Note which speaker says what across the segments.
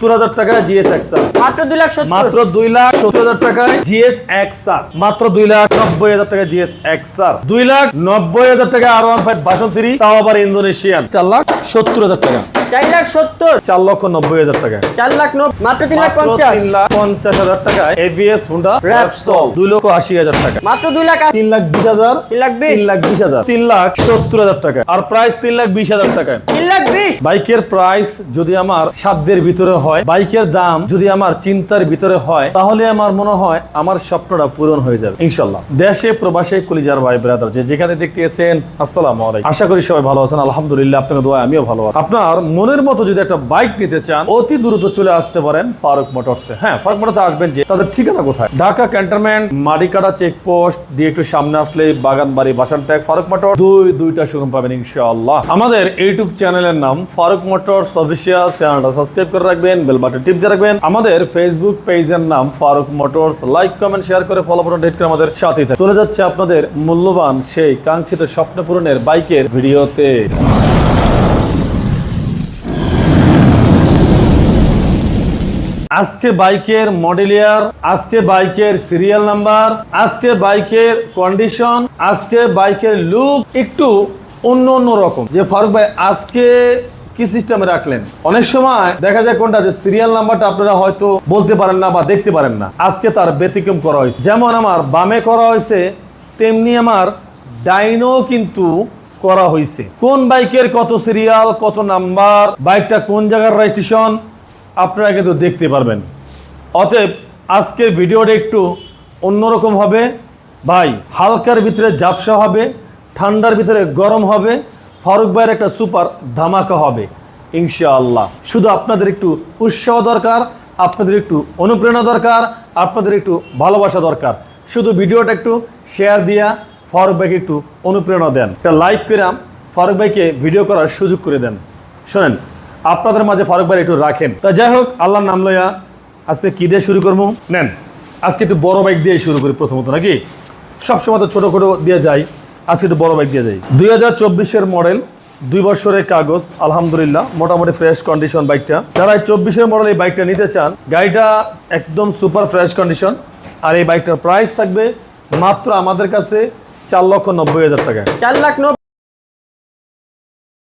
Speaker 1: সত্তর হাজার টাকায় জিএস এক্সার
Speaker 2: মাত্র দুই লাখ
Speaker 1: মাত্র দুই লাখ সত্তর হাজার টাকায় জিএস এক্সার মাত্র দুই লাখ নব্বই হাজার টাকা জিএস এক্সার দুই লাখ নব্বই হাজার টাকা R one five version three তাও আবার ইন্দোনেশিয়ান। চার লাখ সত্তর হাজার টাকা।
Speaker 2: চার লাখ সত্তর।
Speaker 1: চার লক্ষ নব্বই হাজার টাকা
Speaker 2: চার লাখ মাত্র তিন লাখ পঞ্চাশ।
Speaker 1: তিন লাখ পঞ্চাশ হাজার টাকায় এবিএস হুন্ডা র্যাপসল দুই লক্ষ আশি হাজার টাকা
Speaker 2: মাত্র দুই লাখ
Speaker 1: তিন লাখ বিশ হাজার।
Speaker 2: তিন লাখ বিশ।
Speaker 1: লাখ বিশ হাজার। তিন লাখ সত্তর হাজার টাকা আর প্রাইস তিন লাখ বিশ হাজার টাকা বাইকের প্রাইস যদি আমার সাধ্যের ভিতরে হয়, বাইকের দাম যদি আমার চিন্তার ভিতরে হয়, তাহলে আমার মনে হয় আমার স্বপ্নটা পূরণ হয়ে যাবে ইনশাল্লাহ দেশে, প্রবাসে কলিজার ভাই ব্রাদার যেখানে দেখতে এসেন আসসালামু আশা করি সবাই ভালো আছেন, আলহামদুলিল্লাহ আপনাকে দোয়া আমিও ভালো আছি। আপনার মনের মতো যদি একটা বাইক নিতে চান, অতি দ্রুত চলে আসতে পারেন ফারুক মোটরসে হ্যাঁ ফারুক মোটরসে আসবেন যে, তাদের ঠিকানা কোথায়? ঢাকা ক্যান্টনমেন্ট মারিকাটা চেকপোস্ট দিয়ে একটু সামনে আসলে বাগানবাড়ি বাসান ট্যাগ ফারুক মোটর দুই, দুইটা শোরুম পাবেন, ইনশাআল্লাহ। আমাদের ইউটিউব চ্যানেলের নাম ফারুক মোটরস অফিসিয়াল চ্যানেলটা সাবস্ক্রাইব করে রাখবেন, বেল বাটন টিপ দিয়ে রাখবেন। আমাদের ফেসবুক পেজের নাম Farooq motors. Like comment share করে ফলো বাটন হিট করে আমাদের সাথেই থাকুন। চলে যাচ্ছে আপনাদের মূল্যবান সেই কাঙ্ক্ষিত স্বপ্ন পূরণের বাইকের ভিডিওতে। আজকে বাইকের মডেল ইয়ার আজকে বাইকের সিরিয়াল নাম্বার আজকে বাইকের কন্ডিশন আজকে বাইকের লুক একটু অন্য অন্য রকম। যে ফারুক ভাই, আজকে কি সিস্টেমে রাখলেন? অনেক সময় দেখা যায় কোনটা, যে সিরিয়াল নাম্বারটা আপনারা হয়তো বলতে পারেন না বা দেখতে পারেন না। আজকে তার ব্যতিক্রম করা হয়েছে। যেমন আমার বামে করা হয়েছে, তেমনি আমার ডাইনো কিন্তু করা হয়েছে। কোন বাইকের কত সিরিয়াল কত নাম্বার বাইকটা কোন জায়গার রেজিস্ট্রেশন আপনারা কিন্তু দেখতে পারবেন। অতএব আজকের ভিডিওটা একটু অন্যরকম হবে। ভাই, হালকার ভিতরে ঝাপসা হবে। ঠান্ডার ভিতরে গরম হবে, ফারুক ভাইয়ের একটা সুপার ধামাকা হবে, ইনশাআল্লাহ। শুধু আপনাদের একটু উৎসাহ দরকার, আপনাদের একটু অনুপ্রেরণা দরকার, আপনাদের একটু ভালোবাসা দরকার। শুধু ভিডিওটা একটু শেয়ার দিয়া ফারুক ভাইকে একটু অনুপ্রেরণা দেন। একটা লাইক করে ফারুক ভাইকে ভিডিও করার সুযোগ করে দেন। শোনেন, আপনাদের মাঝে ফারুক ভাই একটু রাখেন। তা যাই হোক, আল্লাহর নাম লইয়া আজকে কী দিয়ে শুরু করব? নেন, আজকে একটু বড় বাইক দিয়ে শুরু করি প্রথমত, নাকি? সবসময় তো ছোটো ছোটো দিয়ে যাই। আজকে একটু বড় বাইক দিয়ে যাই। দুই হাজার চব্বিশের মডেল দুই বছরের কাগজ আলহামদুলিল্লাহ মোটামুটি ফ্রেশ কন্ডিশন বাইকটা যারা এই চব্বিশের মডেল এই বাইকটা নিতে চান গাড়িটা একদম সুপার ফ্রেশ কন্ডিশন আর এই বাইকটার প্রাইস থাকবে মাত্র আমাদের কাছে চার লক্ষ নব্বই হাজার টাকা
Speaker 2: চার লাখ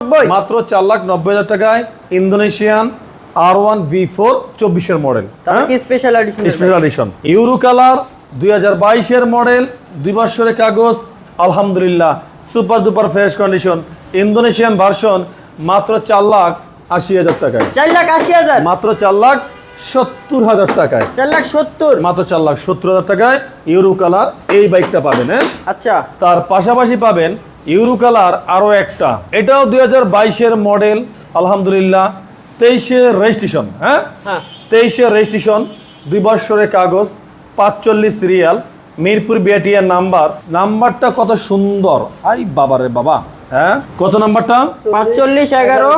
Speaker 2: নব্বই
Speaker 1: মাত্র চার লাখ নব্বই হাজার টাকায় Indonesian R one V four চব্বিশের model
Speaker 2: special edition
Speaker 1: euro colour দুই হাজার বাইশের মডেল দুই বছরের কাগজ আলহামদুলিল্লাহ সুপার দুপার ফ্রেশ কন্ডিশন ইন্দোনেশিয়ান ভার্সন মাত্র চার লাখ আশি হাজার টাকায়।
Speaker 2: চার লাখ আশি হাজার?
Speaker 1: মাত্র চার লাখ সত্তর হাজার টাকায়।
Speaker 2: চার লাখ সত্তর?
Speaker 1: মাত্র চার লাখ সত্তর হাজার টাকায় ইউরো কালার এই বাইকটা পাবেন হ্যাঁ?
Speaker 2: আচ্ছা।
Speaker 1: তার পাশাপাশি পাবেন ইউরো কালার আরও একটা। এটাও দুই হাজার বাইশের মডেল আলহামদুলিল্লাহ। তেইশের রেজিস্ট্রেশন হ্যাঁ?
Speaker 2: হ্যাঁ।
Speaker 1: তেইশের রেজিস্ট্রেশন দুই বছরের কাগজ পাঁচচল্লিশ সিরিয়াল মিরপুর বিআটিয়ার নাম্বার। নাম্বারটা কত সুন্দর। আই বাবারে বাবা। হ্যাঁ? কত নাম্বারটা?
Speaker 2: পাঁচচল্লিশ এগারো।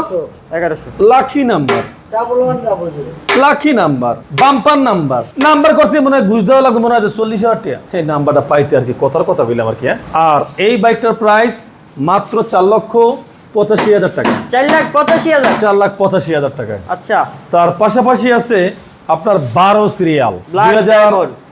Speaker 2: এগারোশো।
Speaker 1: Lucky number.
Speaker 3: Double one double zero
Speaker 1: lucky number. Bumper number. Number করতে মনে হয় ঘুষ দেওয়া লাগবে মনে হয় চল্লিশ হাজার টাকা। এই নাম্বারটা পাইতে আর কি কথার কথা বললাম আর কি হ্যাঁ? আর এই বাইকটার প্রাইস মাত্র চার লক্ষ পঁচাশি হাজার টাকা।
Speaker 2: চার লাখ পঁচাশি হাজার।
Speaker 1: চার লাখ পঁচাশি হাজার টাকা।
Speaker 2: আচ্ছা।
Speaker 1: তার পাশাপাশি আছে আপনার বারো সিরিয়াল দুই হাজার।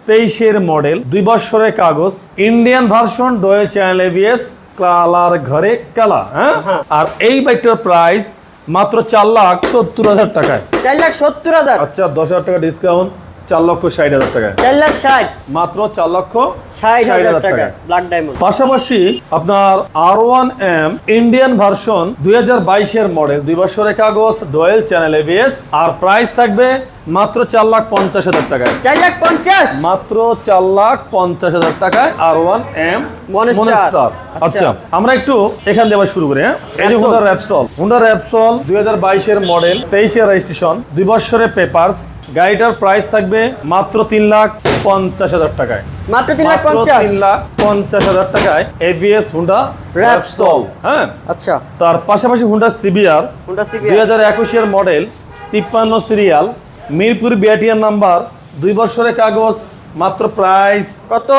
Speaker 1: তেইশের মডেল দুই বছরের কাগজ Indian version dual channel ABS colour ঘরে কালা হ্যাঁ? আর এই বাইকটার প্রাইস মাত্র চার লাখ সত্তর হাজার টাকায়।
Speaker 2: চার লাখ সত্তর হাজার।
Speaker 1: আচ্ছা দশ হাজার টাকা ডিসকাউন্ট চার লক্ষ ষাট হাজার টাকায়।
Speaker 2: চার লাখ ষাট।
Speaker 1: মাত্র চার লক্ষ
Speaker 2: ষাট হাজার
Speaker 1: হাজার
Speaker 2: টাকা ব্ল্যাক ডায়মন্ড
Speaker 1: পাশাপাশি আপনার R one M Indian version দুই হাজার বাইশের মডেল দুই বছরের কাগজ ডোয়েল চ্যানেল এবিএস আর প্রাইস থাকবে মাত্র চার লাখ পঞ্চাশ হাজার টাকায়।
Speaker 2: চার লাখ পঞ্চাশ?
Speaker 1: মাত্র চার লাখ পঞ্চাশ হাজার টাকায় আর ওয়ান এম
Speaker 2: Monster।
Speaker 1: আচ্ছা। আমরা একটু এখান দিয়ে শুরু করি হ্যাঁ? হুন্ডা র্যাপসল হুন্ডা র্যাপসল দুই হাজার বাইশের মডেল তেইশের রেজিস্ট্রেশন দুই বছরের পেপার্স গাড়িটার প্রাইস থাকবে মাত্র তিন লাখ পঞ্চাশ হাজার টাকায়।
Speaker 2: মাত্র তিন লাখ পঞ্চাশ?
Speaker 1: তিন লাখ পঞ্চাশ হাজার টাকায় এবিএস হুন্ডা। র্যাপসল হ্যাঁ?
Speaker 2: আচ্ছা।
Speaker 1: তার পাশাপাশি হুন্ডা সিবিআর
Speaker 2: হোন্ডা সিবি
Speaker 1: দুই হাজার একুশের মডেল তিপ্পান্ন সিরিয়াল মিরপুর বিআটিয়ার নাম্বার দুই বছরের কাগজ মাত্র প্রাইস
Speaker 2: কত?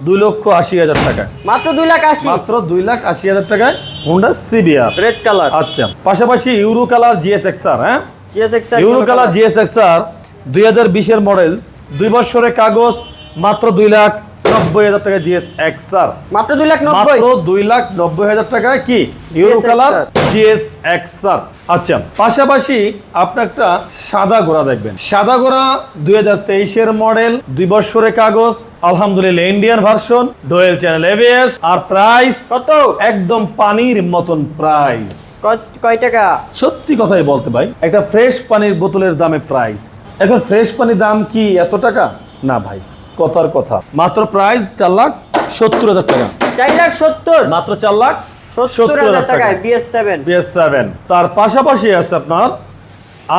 Speaker 1: দুই লক্ষ আশি হাজার টাকা
Speaker 2: মাত্র দুই লাখ আশি?
Speaker 1: মাত্র দুই লাখ আশি হাজার টাকায় হুন্ডা সিবিআর
Speaker 2: রেড কালার
Speaker 1: আচ্ছা পাশাপাশি ইউরো কালার জিএস এক্সআর হ্যাঁ?
Speaker 2: GS XR
Speaker 1: euro colour GS XR দুই হাজার বিশের মডেল দুই বছরের কাগজ মাত্র দুই লাখ নব্বই হাজার টাকা জিএস এক্স আর
Speaker 2: মাত্র দুই লাখ নব্বই।
Speaker 1: মাত্র দুই লাখ নব্বই হাজার টাকায় কি? Euro colour GS XR. আচ্ছা পাশাপাশি আপনি একটা সাদা ঘোড়া দেখবেন। সাদা ঘোড়া দুই হাজার তেইশের মডেল দুই বছরের কাগজ আলহামদুলিল্লাহ Indian version dual channel ABS আর প্রাইস
Speaker 2: কত?
Speaker 1: একদম পানির মতন প্রাইস।
Speaker 2: কয় টাকা?
Speaker 1: সত্যি কথাই বলতে ভাই একটা ফ্রেশ পানির বোতলের দামে প্রাইস। এখন ফ্রেশ পানির দাম কি এত টাকা? না ভাই। কথার কথা। মাত্র প্রাইস চার লাখ সত্তর হাজার টাকা।
Speaker 2: চার লাখ সত্তর?
Speaker 1: মাত্র চার লাখ
Speaker 2: সত্তর হাজার টাকায় বিএস সেভেন
Speaker 1: বিএস সেভেন তার পাশাপাশি আছে আপনার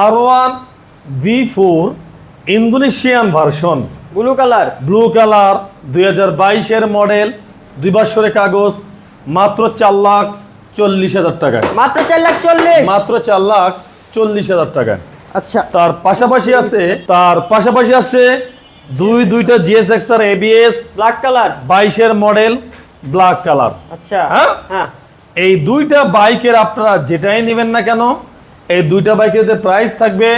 Speaker 1: R one V four Indonesian version
Speaker 2: blue colour
Speaker 1: blue colour দুই হাজার বাইশের মডেল দুই বছরের কাগজ মাত্র চার লাখ চল্লিশ হাজার টাকায়।
Speaker 2: মাত্র চার লাখ চল্লিশ?
Speaker 1: মাত্র চার লাখ চল্লিশ হাজার টাকায়।
Speaker 2: আচ্ছা।
Speaker 1: তার পাশাপাশি আছে তার পাশাপাশি আছে দুই দুইটা G S X R ABS
Speaker 2: black colour
Speaker 1: বাইশের মডেল ব্ল্যাক কালার
Speaker 2: আচ্ছা
Speaker 1: হ্যাঁ?
Speaker 2: হ্যাঁ
Speaker 1: এই দুইটা বাইকের আপনারা যেটাই নেবেন না কেন এই দুইটা বাইকের যে প্রাইস থাকবে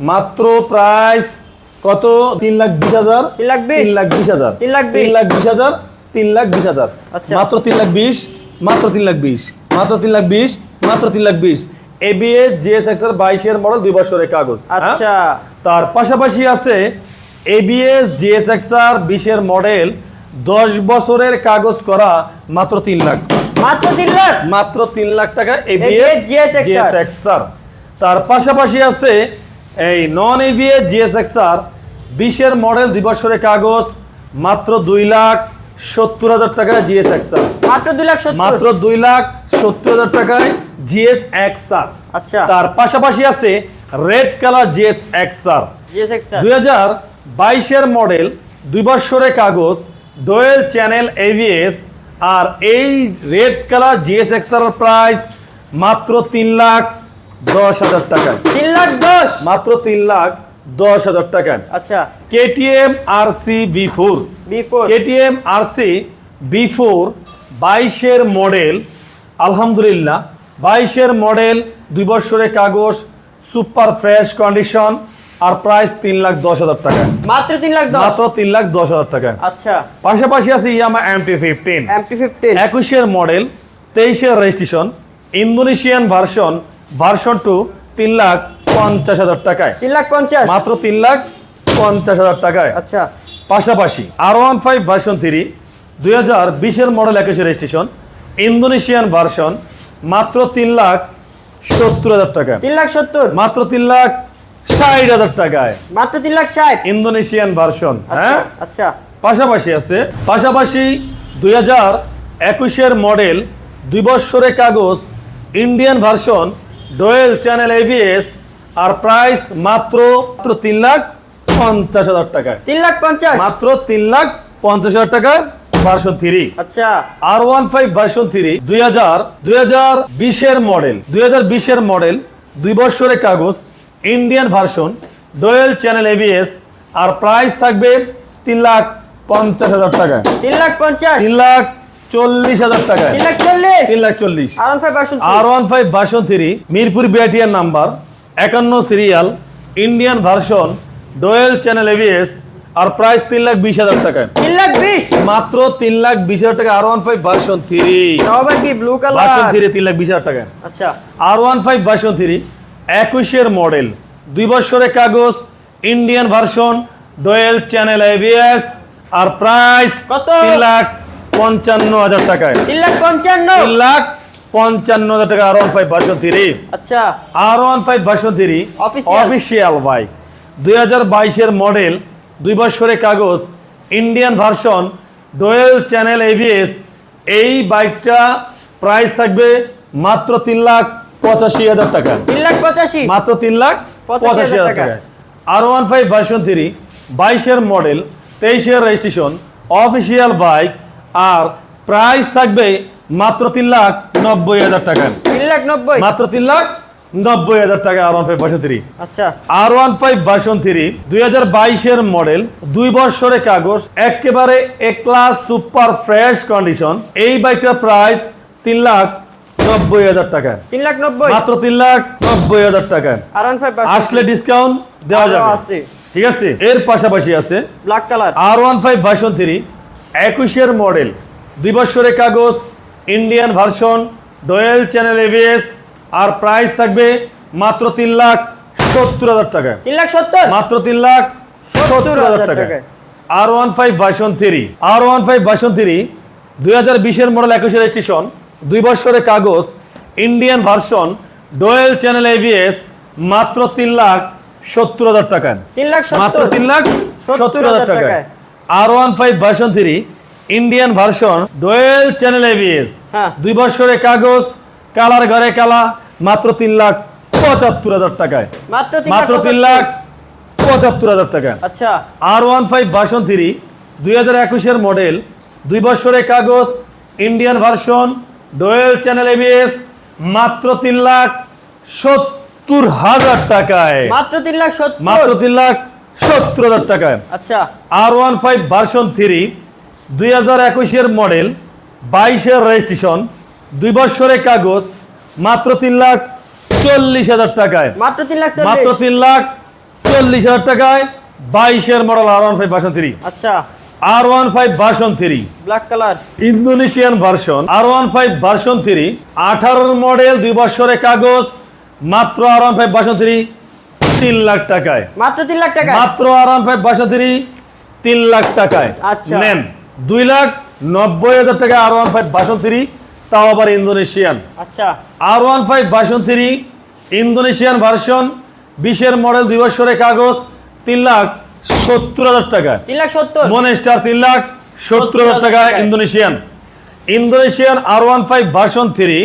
Speaker 1: মাত্র প্রাইস কত তিন লাখ বিশ হাজার
Speaker 2: তিন লাখ বিশ?
Speaker 1: লাখ বিশ হাজার
Speaker 2: তিন লাখ?
Speaker 1: তিন লাখ বিশ হাজার তিন লাখ বিশ হাজার
Speaker 2: আচ্ছা।
Speaker 1: মাত্র তিন লাখ বিশ মাত্র তিন লাখ বিশ মাত্র তিন লাখ বিশ মাত্র তিন লাখ বিশ এবিএ জিএসএক্স এর বাইশের মডেল দুই বছরের কাগজ হ্যাঁ?
Speaker 2: আচ্ছা
Speaker 1: তার পাশাপাশি আছে এবিএস জিএসএক্স আর বিশের মডেল দশ বছরের কাগজ করা মাত্র তিন লাখ।
Speaker 2: মাত্র তিন লাখ?
Speaker 1: মাত্র তিন লাখ টাকা এবিএস জিএসএক্সআর তার পাশাপাশি আছে এই নন এবিএস জিএসএক্সআর বিশের মডেল দুই বছরের কাগজ মাত্র দুই লাখ সত্তর হাজার টাকায় জিএসএক্সআর
Speaker 2: মাত্র দুই লাখ
Speaker 1: মাত্র দুই লাখ সত্তর হাজার টাকায় জিএসএক্সআর
Speaker 2: আচ্ছা।
Speaker 1: তার পাশাপাশি আছে রেড কালার জিএসএক্সআর
Speaker 2: জিএসএক্স
Speaker 1: দুই হাজার বাইশের মডেল দুই বছরের কাগজ ডোয়েল চ্যানেল এভিএস আর এই রেড কালার জিএসএক্স এর প্রাইস মাত্র তিন লাখ দশ হাজার টাকা।
Speaker 2: তিন লাখ দশ?
Speaker 1: মাত্র তিন লাখ দশ হাজার টাকা।
Speaker 2: আচ্ছা।
Speaker 1: KTM R C B four
Speaker 2: B four
Speaker 1: KTM R C B four বাইশের মডেল আলহামদুলিল্লাহ বাইশের মডেল দুই বছরের কাগজ সুপার ফ্রেশ কন্ডিশন আর প্রাইস তিন লাখ দশ হাজার টাকা।
Speaker 2: মাত্র তিন লাখ দশ?
Speaker 1: মাত্র তিন লাখ দশ হাজার টাকা।
Speaker 2: আচ্ছা।
Speaker 1: পাশাপাশি আছে Yamaha MT fifteen
Speaker 2: MP fifteen
Speaker 1: একুশের মডেল তেইশের registration Indonesian version version two তিন লাখ পঞ্চাশ হাজার টাকায়।
Speaker 2: তিন লাখ পঞ্চাশ?
Speaker 1: মাত্র তিন লাখ পঞ্চাশ হাজার টাকায়।
Speaker 2: আচ্ছা।
Speaker 1: পাশাপাশি R one five version three দুই হাজার বিশের মডেল একুশে রেজিস্ট্রেশন ইন্দোনেশিয়ান ভার্সন মাত্র তিন লাখ সত্তর হাজার টাকা।
Speaker 2: তিন লাখ সত্তর?
Speaker 1: মাত্র তিন লাখ ষাট হাজার টাকায়।
Speaker 2: মাত্র তিন লাখ ষাট?
Speaker 1: ইন্দোনেশিয়ান ভার্সন
Speaker 2: আচ্ছা
Speaker 1: হ্যাঁ?
Speaker 2: আচ্ছা।
Speaker 1: পাশাপাশি আছে পাশাপাশি দুই হাজার একুশের মডেল দুই বৎসরের কাগজ Indian version dual channel ABS আর প্রাইস মাত্র মাত্র তিন লাখ পঞ্চাশ হাজার টাকায়।
Speaker 2: তিন লাখ পঞ্চাশ?
Speaker 1: মাত্র তিন লাখ পঞ্চাশ হাজার টাকায় ভার্সন থ্রি
Speaker 2: আচ্ছা।
Speaker 1: R one five version three দুই হাজার দুই হাজার বিশের মডেল দুই হাজার বিশের মডেল দুই বছরের কাগজ Indian version dual channel ABS আর প্রাইস থাকবে তিন লাখ পঞ্চাশ হাজার টাকায়
Speaker 2: তিন লাখ পঞ্চাশ।
Speaker 1: তিন লাখ চল্লিশ হাজার টাকায়
Speaker 2: তিন লাখ চল্লিশ।
Speaker 1: তিন লাখ চল্লিশ।
Speaker 2: R one five
Speaker 1: version three Mirpur বিআটিআর number একান্ন serial Indian version dual channel ABS আর প্রাইস তিন লাখ বিশ হাজার টাকায়
Speaker 2: তিন লাখ বিশ।
Speaker 1: মাত্র তিন লাখ বিশ হাজার টাকা R one five version three
Speaker 2: কি ব্লু
Speaker 1: ভার্সন
Speaker 2: কালার
Speaker 1: থ্রি তিন লাখ বিশ হাজার টাকা।
Speaker 2: আচ্ছা।
Speaker 1: R one five version three একুশের মডেল। দুই বছরের কাগজ Indian version dual channel ABS আর প্রাইস
Speaker 2: কত?
Speaker 1: লাখ পঞ্চান্ন হাজার টাকায়।
Speaker 2: তিন লাখ পঞ্চান্ন?
Speaker 1: লাখ পঞ্চান্ন হাজার টাকা R one five version three
Speaker 2: আচ্ছা।
Speaker 1: R one five version three official bike দুই হাজার বাইশের মডেল দুই বছরের কাগজ Indian version dual channel ABS এই বাইকটা প্রাইস থাকবে মাত্র তিন লাখ পঁচাশি হাজার টাকা।
Speaker 2: তিন লাখ পঁচাশি।
Speaker 1: মাত্র তিন লাখ
Speaker 2: পঁচাশি হাজার। টাকা।
Speaker 1: R one five version three বাইশের মডেল তেইশের রেজিস্ট্রেশন অফিসিয়াল বাইক আর প্রাইস থাকবে মাত্র তিন লাখ নব্বই হাজার টাকা।
Speaker 2: তিন লাখ নব্বই?
Speaker 1: মাত্র তিন লাখ নব্বই হাজার টাকা R one five version three
Speaker 2: আচ্ছা।
Speaker 1: R one five version three দুই হাজার বাইশের মডেল দুই বছরের কাগজ একেবারে A class super fresh condition এই বাইকটার প্রাইস তিন লাখ নব্বই হাজার টাকায়
Speaker 2: তিন লাখ নব্বই?
Speaker 1: মাত্র তিন লাখ নব্বই হাজার
Speaker 2: ওয়ান
Speaker 1: আসলে ডিসকাউন্ট দেওয়া যাবে। ঠিক আছে? এর পাশাপাশি আছে
Speaker 2: black colour
Speaker 1: R one five version three একুশের মডেল দুই বছরের কাগজ Indian version dual channel ABS আর প্রাইস থাকবে মাত্র তিন লাখ সত্তর হাজার টাকা।
Speaker 2: তিন লাখ সত্তর?
Speaker 1: মাত্র তিন লাখ সত্তর হাজার টাকা। R one five version three R one five version three দুই হাজার বিশের মডেল একুশের রেজিস্ট্রেশন দুই বছরের কাগজ Indian version dual channel ABS মাত্র তিন লাখ সত্তর হাজার টাকায়।
Speaker 2: তিন লাখ
Speaker 1: মাত্র তিন লাখ সত্তর হাজার টাকায়। R one five version three Indian version dual channel ABS
Speaker 2: হ্যাঁ।
Speaker 1: দুই বছরের কাগজ কালার ঘরে কালা মাত্র তিন লাখ পঁচাত্তর হাজার টাকায়।
Speaker 2: মাত্র তিন
Speaker 1: মাত্র তিন লাখ পঁচাত্তর হাজার টাকা
Speaker 2: আচ্ছা।
Speaker 1: R one five version three দুই হাজার একুশের মডেল দুই বছরের কাগজ Indian version dual channel ABS মাত্র তিন লাখ সত্তর হাজার টাকায়।
Speaker 2: মাত্র তিন লাখ সত্তর?
Speaker 1: মাত্র তিন লাখ সত্তর হাজার টাকায়।
Speaker 2: আচ্ছা।
Speaker 1: R one five version three দুই হাজার একুশের মডেল বাইশের রেজিস্ট্রেশন দুই বছরের কাগজ মাত্র তিন লাখ চল্লিশ হাজার টাকায়।
Speaker 2: মাত্র তিন লাখ
Speaker 1: মাত্র তিন লাখ চল্লিশ হাজার টাকায় বাইশের model R one five version three
Speaker 2: আচ্ছা।
Speaker 1: R one five version three
Speaker 2: black colour
Speaker 1: Indonesian version R one five version three আঠারোর মডেল দুই বছরের কাগজ মাত্র R one five version three তিন লাখ টাকায়।
Speaker 2: মাত্র তিন লাখ টাকা
Speaker 1: মাত্র R one five version three তিন লাখ টাকায়।
Speaker 2: আচ্ছা।
Speaker 1: নেন দুই লাখ নব্বই হাজার টাকা R one five version three তাও আবার ইন্দোনেশিয়ান
Speaker 2: আচ্ছা।
Speaker 1: R one five version three Indonesian version বিশের মডেল দুই বছরের কাগজ তিন লাখ। সত্তর হাজার টাকা।
Speaker 2: তিন লাখ সত্তর।
Speaker 1: মনেস্টার তিন লাখ সত্তর হাজার টাকা Indonesian. Indonesian R one five version three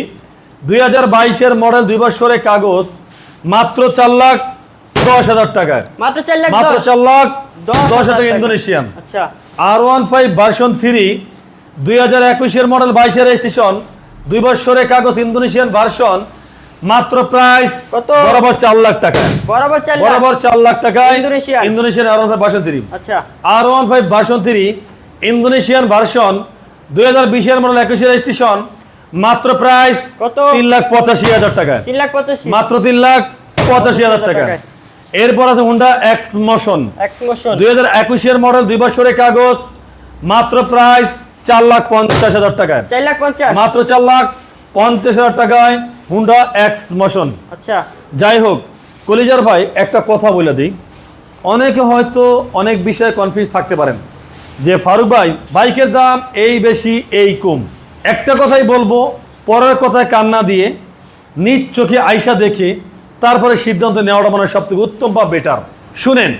Speaker 1: দুই হাজার বাইশের মডেল দুই বছরের কাগজ মাত্র চার লাখ দশ হাজার টাকায়
Speaker 2: মাত্র চার লাখ
Speaker 1: মাত্র চার লাখ
Speaker 2: দশ হাজার
Speaker 1: টাকা
Speaker 2: টাকা।
Speaker 1: ইন্দোনেশিয়ান।
Speaker 2: আচ্ছা।
Speaker 1: R one five version three দুই হাজার একুশের মডেল বাইশের রেজিস্ট্রেশন দুই বছরের কাগজ ইন্দোনেশিয়ান ভার্সন মাত্র প্রাইস
Speaker 2: কত?
Speaker 1: বরাবর চার লাখ টাকা।
Speaker 2: বরাবর চার লাখ?
Speaker 1: বরাবর চার লাখ টাকায়
Speaker 2: Indonesian.
Speaker 1: Indonesian R one five version three
Speaker 2: আচ্ছা।
Speaker 1: R one five version three Indonesian version দুই হাজার বিশের মডেল একুশের রেজিস্ট্রেশন মাত্র প্রাইস
Speaker 2: কত?
Speaker 1: তিন লাখ পঁচাশি হাজার টাকা।
Speaker 2: তিন লাখ পঁচাশি।
Speaker 1: মাত্র তিন লাখ পঁচাশি হাজার টাকা। এরপর আছে হুন্ডা এক্স মোশন
Speaker 2: এক্সমোশন
Speaker 1: দুই হাজার একুশের মডেল দুই বছরের কাগজ মাত্র প্রাইস চার লাখ পঞ্চাশ হাজার টাকা
Speaker 2: চার লাখ পঞ্চাশ।
Speaker 1: মাত্র চার লাখ পঞ্চাশ হাজার টাকায়। হুন্ডা এক্স মোশন
Speaker 2: আচ্ছা।
Speaker 1: যাই হোক কলিজার ভাই একটা কথা বলে দিই। অনেকে হয়তো অনেক বিষয়ে কনফিউজ থাকতে পারেন যে ফারুক ভাই বাইকের দাম এই বেশি এই কম। একটা কথাই বলব পরের কথায় কান্না দিয়ে নিজ চোখে আইসা দেখে তারপরে সিদ্ধান্ত নেওয়াটা মনে হয় সবথেকে উত্তম বা বেটার শুনেন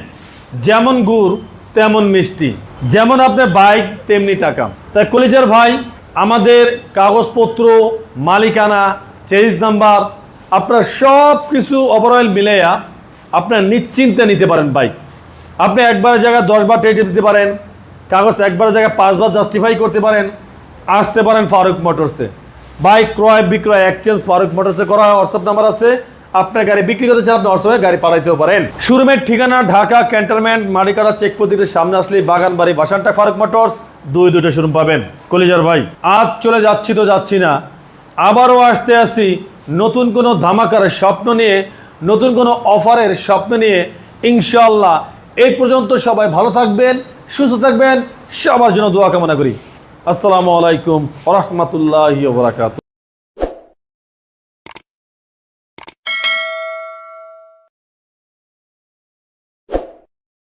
Speaker 1: যেমন গুড় তেমন মিষ্টি। যেমন আপনার বাইক তেমনি টাকা। তাই কলিজার ভাই আমাদের কাগজপত্র মালিকানা চেরিস নাম্বার, আপনার সব কিছু ওভারঅল মিলেয়া আপনার নিশ্চিন্তে নিতে পারেন বাইক আপনি একবার জায়গায় দশবার টেটে দিতে পারেন, কাগজ একবার জায়গায় পাঁচবার জাস্টিফাই করতে পারেন, আসতে পারেন ফারুক মোটরসে বাইক ক্রয় বিক্রয় এক্সচেঞ্জ ফারুক মোটরসে করা হয় হোয়াটসঅ্যাপ নাম্বার আছে। আপনার গাড়ি বিক্রি করতে চান, আপনি হোয়াটসঅ্যাপে গাড়ি পাঠাইতেও পারেন। শোরুমের ঠিকানা ঢাকা, ক্যান্টনমেন্ট মাটিকাটা চেক পদ্ধতির সামনে আসলে বাগান বাড়ি বাসানটা ফারুক মোটরস দুই দুটো শোরুম পাবেন। কলিজার ভাই, আজ চলে যাচ্ছি তো যাচ্ছি না। আবারও আসতে আসি নতুন কোনো ধামাকার স্বপ্ন নিয়ে, নতুন কোনো অফারের স্বপ্ন নিয়ে। ইনশাল্লাহ এই পর্যন্ত সবাই ভালো থাকবেন, সুস্থ থাকবেন, সবার জন্য দোয়া কামনা করি। আসসালামু আলাইকুম রহমতুল্লাহ বরাকাত